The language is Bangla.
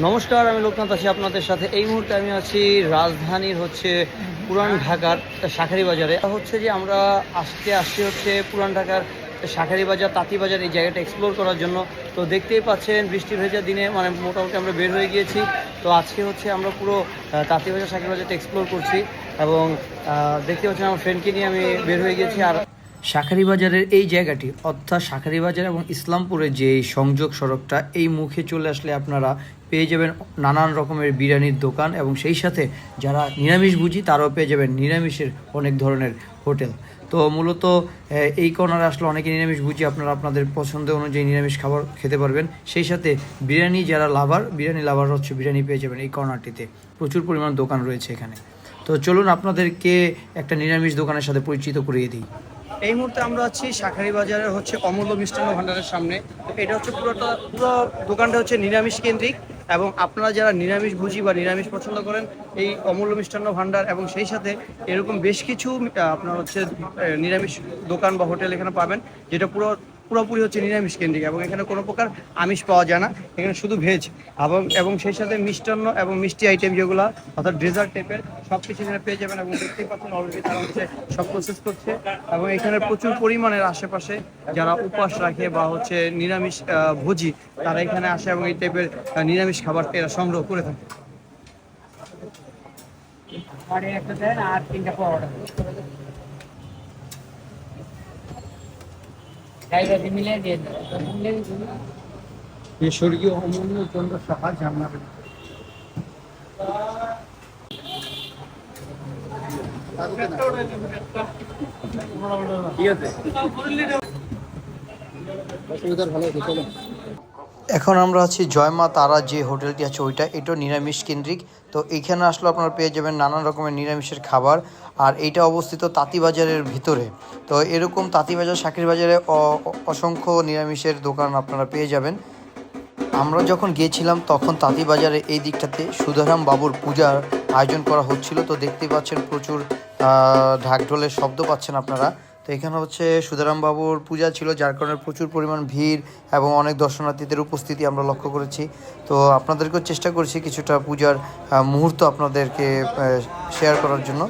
নমস্কার, আমি লোকনাথ আছি আপনাদের সাথে। এই মুহূর্তে আমি আছি রাজধানীর হচ্ছে পুরান ঢাকার শাখারি বাজারে। হচ্ছে যে আমরা আজকে আসছি হচ্ছে পুরান ঢাকার শাখারি বাজার, তাঁতি বাজার, এই জায়গাটা এক্সপ্লোর করার জন্য। তো দেখতেই পাচ্ছেন, বৃষ্টি ভেজা দিনে মানে মোটামুটি আমরা বের হয়ে গিয়েছি। তো আজকে হচ্ছে আমরা পুরো তাঁতি বাজার, শাখারি বাজারটা এক্সপ্লোর করছি এবং দেখতে পাচ্ছেন আমার ফ্রেন্ডকে নিয়ে আমি বের হয়ে গিয়েছি। আর শাখারি বাজারের এই জায়গাটি, অর্থাৎ শাখারি বাজার এবং ইসলামপুরের যে সংযোগ সড়কটা, এই মুখে চলে আসলে আপনারা পেয়ে যাবেন নানান রকমের বিরিয়ানির দোকান এবং সেই সাথে যারা নিরামিষ বুঝি তারাও পেয়ে যাবেন নিরামিষের অনেক ধরনের হোটেল। তো মূলত এই কর্নারে আসলে অনেকে নিরামিষ বুঝি আপনারা আপনাদের পছন্দ অনুযায়ী নিরামিষ খাবার খেতে পারবেন। সেই সাথে বিরিয়ানি যারা লাভার, বিরিয়ানি লাভার হচ্ছে বিরিয়ানি পেয়ে যাবেন এই কর্নারটিতে। প্রচুর পরিমাণ দোকান রয়েছে এখানে। তো চলুন আপনাদেরকে একটা নিরামিষ দোকানের সাথে পরিচিত করিয়ে দিই। এই মুহূর্তে আমরা আছি শাখারি বাজারের হচ্ছে অমূল্য মিষ্টান্ন ভান্ডারের সামনে। এটা হচ্ছে পুরোটা, পুরো দোকানটা হচ্ছে নিরামিষ কেন্দ্রিক এবং আপনারা যারা নিরামিষ ভুজি বা নিরামিষ পছন্দ করেন, এই অমূল্য মিষ্টান্ন ভান্ডার এবং সেই সাথে এরকম বেশ কিছু আপনার হচ্ছে নিরামিষ দোকান বা হোটেল এখানে পাবেন, যেটা পুরো পুরোপুরি হচ্ছে নিরামিষ কেন্দ্রিক এবং এখানে কোনো প্রকার আমিষ পাওয়া যায় না। এখানে শুধু ভেজ এবং এবং সেই সাথে মিষ্টান্ন এবং মিষ্টি আইটেম যেগুলো, অর্থাৎ ডেজার্ট টাইপের সব কিছু এখানে পেয়ে যাবেন এবং দেখতেই পাচ্ছেন অলরেডি তারা হচ্ছে সব প্রসেস করছে। এবং এখানে প্রচুর পরিমাণের আশেপাশে যারা উপাস রাখে বা হচ্ছে নিরামিষ ভোজি, তারা এখানে আসে এবং এই টাইপের নিরামিষ খাবার এরা সংগ্রহ করে থাকে। সাড়ে একটা দেন, আর তিনটা পরোটা ড্রাইভারকে মিলিয়ে দিয়ে দেন মিলিয়ে দিন। যে স্বর্গীয় অমূল্য চন্দ্র সাহা জামনাবে ঠিক আছে। এখন আমরা আছি জয়মা তারা যে হোটেলটি আছে ওইটা, এটাও নিরামিষ কেন্দ্রিক। তো এইখানে আসলে আপনারা পেয়ে যাবেন নানান রকমের নিরামিষের খাবার। আর এইটা অবস্থিত তাঁতিবাজারের ভিতরে। তো এরকম তাঁতিবাজার শাকির বাজারে অসংখ্য নিরামিষের দোকান আপনারা পেয়ে যাবেন। আমরা যখন গিয়েছিলাম তখন তাঁতিবাজারে এই দিকটাতে সুধারাম বাবুর পূজার আয়োজন করা হচ্ছিল। তো দেখতে পাচ্ছেন প্রচুর ঢাকঢোলের শব্দ পাচ্ছেন আপনারা। তো এখানে হচ্ছে সুধারাম বাবুর পূজা ছিল, যার কারণে প্রচুর পরিমাণ ভিড় এবং অনেক দর্শনার্থীদের উপস্থিতি আমরা লক্ষ্য করেছি। তো আপনাদেরকেও চেষ্টা করছি কিছুটা পূজার মুহূর্ত আপনাদেরকে শেয়ার করার জন্য।